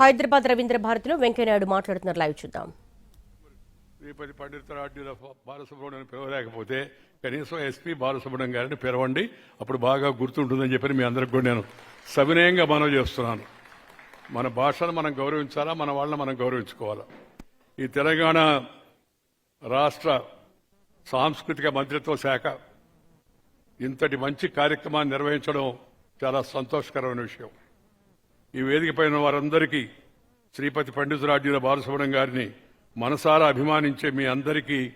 హైదరాబాద్ రవీంద్ర భారతిలో వెంకయ్యనాయుడు మాట్లాడుతున్నారు. లైవ్ చూద్దాం. శ్రీపతి పండితురాడ్యుల బాలసుబ్రహ్మణ్యం పిలవలేకపోతే కనీసం ఎస్పీ బాలసుబ్రహ్మణ్యం గారిని పిలవండి. అప్పుడు బాగా గుర్తుంటుందని చెప్పి మీ అందరికి కూడా నేను సవినయంగా మనవి చేస్తున్నాను. మన భాషను మనం గౌరవించాలా? మన వాళ్ళని మనం గౌరవించుకోవాలా? ఈ తెలంగాణ రాష్ట్ర సాంస్కృతిక మంత్రిత్వ శాఖ ఇంతటి మంచి కార్యక్రమాన్ని నిర్వహించడం చాలా సంతోషకరమైన విషయం. ఈ వేదిక పైన వారందరికీ శ్రీపతి పండితురాజుల బాలసుబ్రహ్మణ్యం గారిని మనసారా అభిమానించే మీ అందరికీ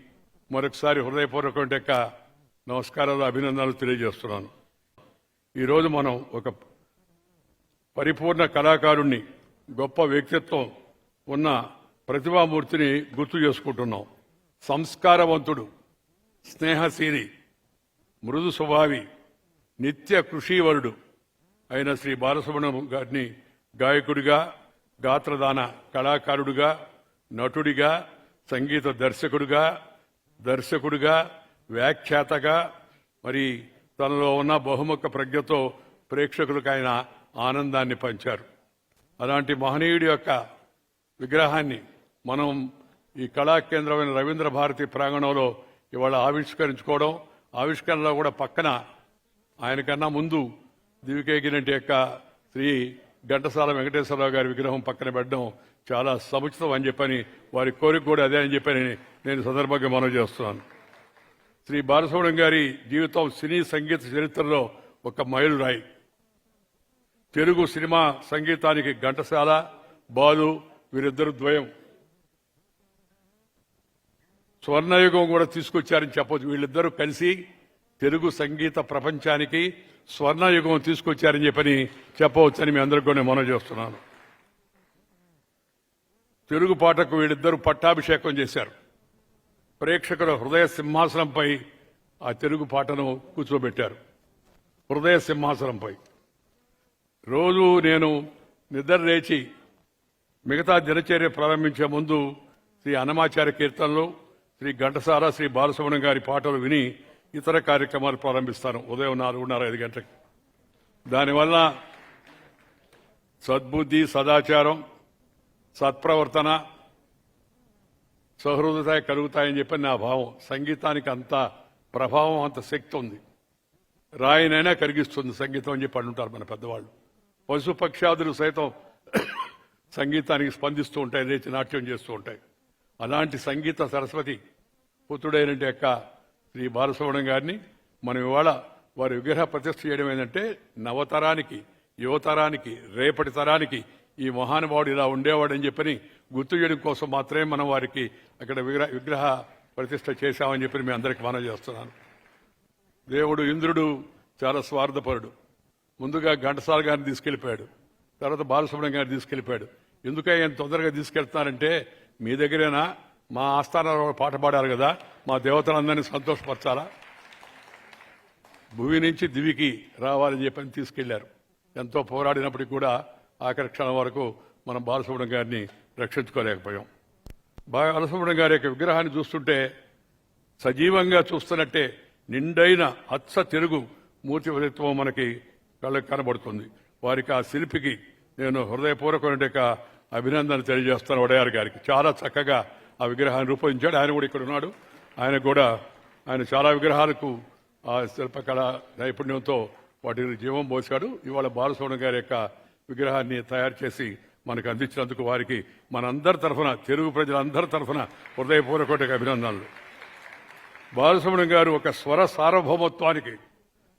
మరొకసారి హృదయపూర్వకం యొక్క నమస్కారాలు అభినందనలు తెలియజేస్తున్నాను. ఈరోజు మనం ఒక పరిపూర్ణ కళాకారుణ్ణి గొప్ప వ్యక్తిత్వం ఉన్న ప్రతిభామూర్తిని గుర్తు చేసుకుంటున్నాం. సంస్కారవంతుడు స్నేహశీలి మృదు స్వభావి నిత్య కృషివరుడు అయిన శ్రీ బాలసుబ్రహ్మణ్యం గారిని గాయకుడిగా గాత్రదాన కళాకారుడుగా నటుడిగా సంగీత దర్శకుడిగా దర్శకుడిగా వ్యాఖ్యాతగా మరి తనలో ఉన్న బహుముఖ ప్రజ్ఞతో ప్రేక్షకులకు ఆయన ఆనందాన్ని పంచారు. అలాంటి మహనీయుడి యొక్క విగ్రహాన్ని మనం ఈ కళాకేంద్రమైన రవీంద్ర భారతి ప్రాంగణంలో ఇవాళ ఆవిష్కరించుకోవడం ఆవిష్కరణలో కూడా పక్కన ఆయనకన్నా ముందు దివికేగినంటి యొక్క శ్రీ ఘంటసాల వెంకటేశ్వరరావు గారి విగ్రహం పక్కన పెట్టడం చాలా సముచితం అని చెప్పని వారి కోరిక కూడా అదే అని చెప్పని నేను సందర్భంగా మనవి చేస్తున్నాను. శ్రీ బాలసుబ్రహ్మణ్యం గారి జీవితం సినీ సంగీత చరిత్రలో ఒక మైలురాయి. తెలుగు సినిమా సంగీతానికి ఘంటసాల బాలు వీరిద్దరు ద్వయం. స్వర్ణయుగం కూడా తీసుకొచ్చారని చెప్పొచ్చు. వీళ్ళిద్దరూ కలిసి తెలుగు సంగీత ప్రపంచానికి స్వర్ణయుగం తీసుకొచ్చారని చెప్పని చెప్పవచ్చని మీ అందరికీ నేను మనవి చేస్తున్నాను. తెలుగు పాటకు వీళ్ళిద్దరూ పట్టాభిషేకం చేశారు. ప్రేక్షకుల హృదయ సింహాసనంపై ఆ తెలుగు పాటను కూర్చోబెట్టారు. హృదయ సింహాసనంపై. రోజు నేను నిద్ర లేచి మిగతా దినచర్య ప్రారంభించే ముందు శ్రీ అన్నమాచార్య కీర్తనలు శ్రీ ఘంటసార శ్రీ బాలసుబ్రహ్మణ్యం గారి పాటలు విని ఇతర కార్యక్రమాలు ప్రారంభిస్తాను. ఉదయం నాలుగున్నర ఐదు గంటలకు. దానివల్ల సద్బుద్ధి సదాచారం సత్ప్రవర్తన సహృదత కలుగుతాయని చెప్పి నా భావం. సంగీతానికి అంత ప్రభావం అంత శక్తి ఉంది. రాయినైనా కరిగిస్తుంది సంగీతం అని చెప్పి అంటుంటారు మన పెద్దవాళ్ళు. పశుపక్షాదులు సైతం సంగీతానికి స్పందిస్తూ ఉంటాయి లేచి నాట్యం చేస్తూ ఉంటాయి. అలాంటి సంగీత సరస్వతి పుత్రుడైన యొక్క శ్రీ బాలసుబ్రహ్మణ్యం గారిని మనం ఇవాళ వారి విగ్రహ ప్రతిష్ఠ చేయడం ఏంటంటే నవతరానికి యువతరానికి రేపటి తరానికి ఈ మహానుభావుడు ఇలా ఉండేవాడని చెప్పని గుర్తు చేయడం కోసం మాత్రమే మనం వారికి అక్కడ విగ్రహ విగ్రహ ప్రతిష్ట చేశామని చెప్పి మీ అందరికి మనం చేస్తున్నాను. దేవుడు ఇంద్రుడు చాలా స్వార్థపరుడు. ముందుగా ఘంటసాల గారిని తీసుకెళ్ళిపోయాడు తర్వాత బాలసుబ్రహ్మణ్యం గారిని తీసుకెళ్ళిపోయాడు ఎందుకే ఆయన తొందరగా తీసుకెళ్తున్నారంటే మీ దగ్గరేనా? మా ఆస్థానంలో పాట పాడారు కదా మా దేవతలందరినీ సంతోషపరచాలా? భూమి నుంచి దివికి రావాలని చెప్పని తీసుకెళ్ళారు. ఎంతో పోరాడినప్పటికీ కూడా ఆఖరి క్షణం వరకు మనం బాలసుబ్రహ్మణ్యం గారిని రక్షించుకోలేకపోయాం. బాలసుబ్రహ్మణ్యం గారి యొక్క విగ్రహాన్ని చూస్తుంటే సజీవంగా చూస్తున్నట్టే నిండైన అచ్చ తెలుగు మూర్తి వ్యక్తిత్వం మనకి కళ్ళకి కనబడుతుంది. వారికి ఆ శిల్పికి నేను హృదయపూర్వకమైన అభినందన తెలియజేస్తాను వడయారు గారికి. చాలా చక్కగా ఆ విగ్రహాన్ని రూపొందించాడు. ఆయన కూడా ఇక్కడ ఉన్నాడు ఆయన కూడా ఆయన చాలా విగ్రహాలకు ఆ శిల్పకళ నైపుణ్యంతో వాటిని జీవం పోశాడు. ఇవాళ బాలసుబ్రహ్మణ్యం గారి యొక్క విగ్రహాన్ని తయారు చేసి మనకు అందించినందుకు వారికి మనందరి తరఫున తెలుగు ప్రజలందరి తరఫున హృదయపూర్వక అభినందనలు. బాలసుబ్రహ్మణ్యం గారు ఒక స్వర సార్వభౌమత్వానికి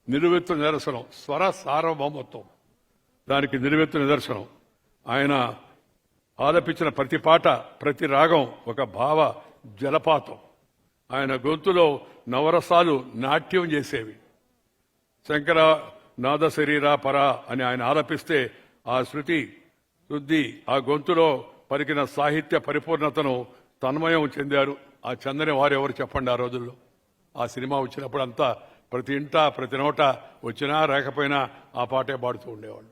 నిలువెత్తు నిదర్శనం. స్వర సార్వభౌమత్వం. దానికి నిలువెత్తు నిదర్శనం. ఆయన ఆలపించిన ప్రతి పాట ప్రతి రాగం ఒక భావ జలపాతం. ఆయన గొంతులో నవరసాలు నాట్యం చేసేవి. శంకర నాద శరీర పర అని ఆయన ఆలపిస్తే ఆ శృతి శుద్ధి ఆ గొంతులో పలికిన సాహిత్య పరిపూర్ణతను తన్మయం చెందారు. ఆ చందని వారెవరు చెప్పండి ఆ రోజుల్లో? ఆ సినిమా వచ్చినప్పుడు అంతా ప్రతి ఇంట ప్రతి నోట వచ్చినా రాకపోయినా ఆ పాటే పాడుతూ ఉండేవాళ్ళు.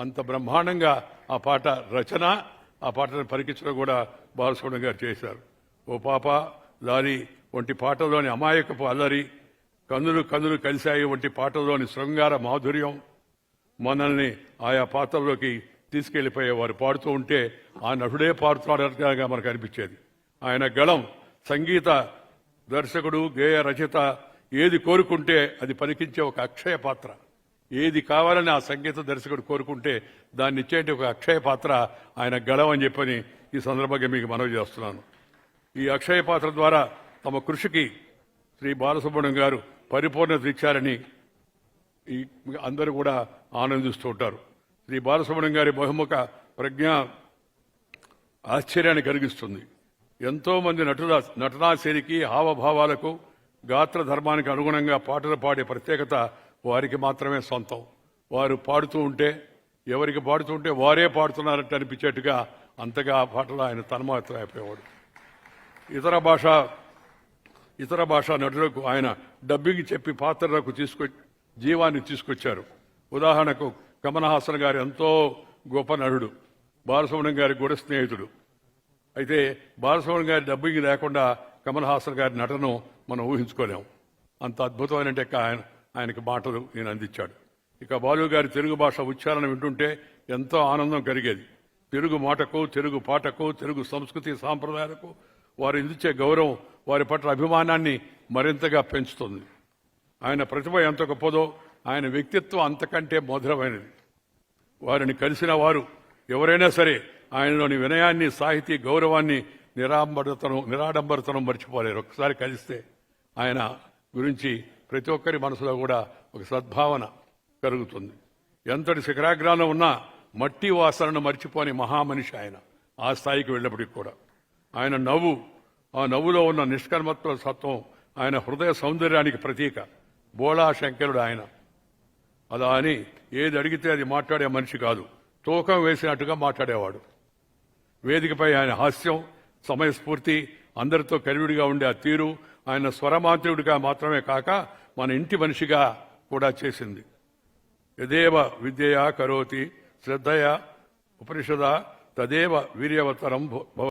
అంత బ్రహ్మాండంగా ఆ పాట రచన ఆ పాటను పరికించడం కూడా బాలసుబ్రహ్మణ్యం గారు చేశారు. ఓ పాప దాని వంటి పాటలోని అమాయకపు అల్లరి కన్నులు కన్నులు కలిశాయి వంటి పాటలోని శృంగార మాధుర్యం మనల్ని ఆయా పాత్రలోకి తీసుకెళ్ళిపోయేవారు పాడుతూ ఉంటే ఆ నటుడే పాడుతున్నాడగా మనకు అనిపించేది. ఆయన గళం సంగీత దర్శకుడు గేయ రచయిత ఏది కోరుకుంటే అది పలికించే ఒక అక్షయ పాత్ర. ఏది కావాలని ఆ సంగీత దర్శకుడు కోరుకుంటే దాన్ని ఇచ్చేటి ఒక అక్షయ పాత్ర ఆయన గళం అని చెప్పని ఈ సందర్భంగా మీకు మనవి చేస్తున్నాను. ఈ అక్షయ పాత్ర ద్వారా తమ కృషికి శ్రీ బాలసుబ్రహ్మణ్యం గారు పరిపూర్ణత ఇచ్చారని ఈ అందరూ కూడా ఆనందిస్తూ ఉంటారు. శ్రీ బాలసుబ్రహ్మణ్యం గారి బహుముఖ ప్రజ్ఞ ఆశ్చర్యాన్ని కలిగిస్తుంది. ఎంతోమంది నటుల నటనాశైలికి హావభావాలకు గాత్ర ధర్మానికి అనుగుణంగా పాటలు పాడే ప్రత్యేకత వారికి మాత్రమే సొంతం. వారు పాడుతూ ఉంటే ఎవరికి పాడుతూ ఉంటే వారే పాడుతున్నారంటే అనిపించేట్టుగా అంతగా ఆ పాటలు ఆయన తన్మాత్ర అయిపోయేవాడు. ఇతర భాష ఇతర భాషా నటులకు ఆయన డబ్బింగ్ చెప్పి పాత్రలకు తీసుకొ జీవాన్ని తీసుకొచ్చారు. ఉదాహరణకు కమలహాసన్ గారు ఎంతో గొప్ప నటుడు బాలసుబ్రహ్మణ్యం గారి కూడా స్నేహితుడు. అయితే బాలసుబ్రహ్మణ్యం గారి డబ్బింగ్ లేకుండా కమల్ హాసన్ గారి నటను మనం ఊహించుకోలేము అంత అద్భుతమైన ఆయన ఆయనకి మాటలు నేను అందించాడు. ఇక బాలు గారి తెలుగు భాష ఉచ్చారణ వింటుంటే ఎంతో ఆనందం కలిగేది. తెలుగు మాటకు తెలుగు పాటకు తెలుగు సంస్కృతి సాంప్రదాయాలకు వారు ఇందించే గౌరవం వారి పట్ల అభిమానాన్ని మరింతగా పెంచుతుంది. ఆయన ప్రతిభ ఎంత గొప్పదో ఆయన వ్యక్తిత్వం అంతకంటే మధురమైనది. వారిని కలిసిన వారు ఎవరైనా సరే ఆయనలోని వినయాన్ని సాహితీ గౌరవాన్ని నిరాంబరతను నిరాడంబరతను మర్చిపోలేరు. ఒకసారి కలిస్తే ఆయన గురించి ప్రతి ఒక్కరి మనసులో కూడా ఒక సద్భావన కలుగుతుంది. ఎంతటి శిఖరాగ్రానం ఉన్నా మట్టి వాసనను మర్చిపోని మహామనిషి ఆయన ఆ స్థాయికి వెళ్ళినప్పటికి కూడా. ఆయన నవ్వు ఆ నవ్వులో ఉన్న నిష్కర్మత్వ సత్వం ఆయన హృదయ సౌందర్యానికి ప్రతీక. బోళా శంకరుడు ఆయన. అలా అని ఏది అడిగితే అది మాట్లాడే మనిషి కాదు. తూకం వేసినట్టుగా మాట్లాడేవాడు. వేదికపై ఆయన హాస్యం సమయస్ఫూర్తి అందరితో కలివిడిగా ఉండే ఆ తీరు ఆయన స్వరమాంత్రుడిగా మాత్రమే కాక మన ఇంటి మనిషిగా కూడా చేసింది. యదేవ విద్యయా కరోతి శ్రద్ధయ ఉపనిషద తదేవ వీర్యవతరం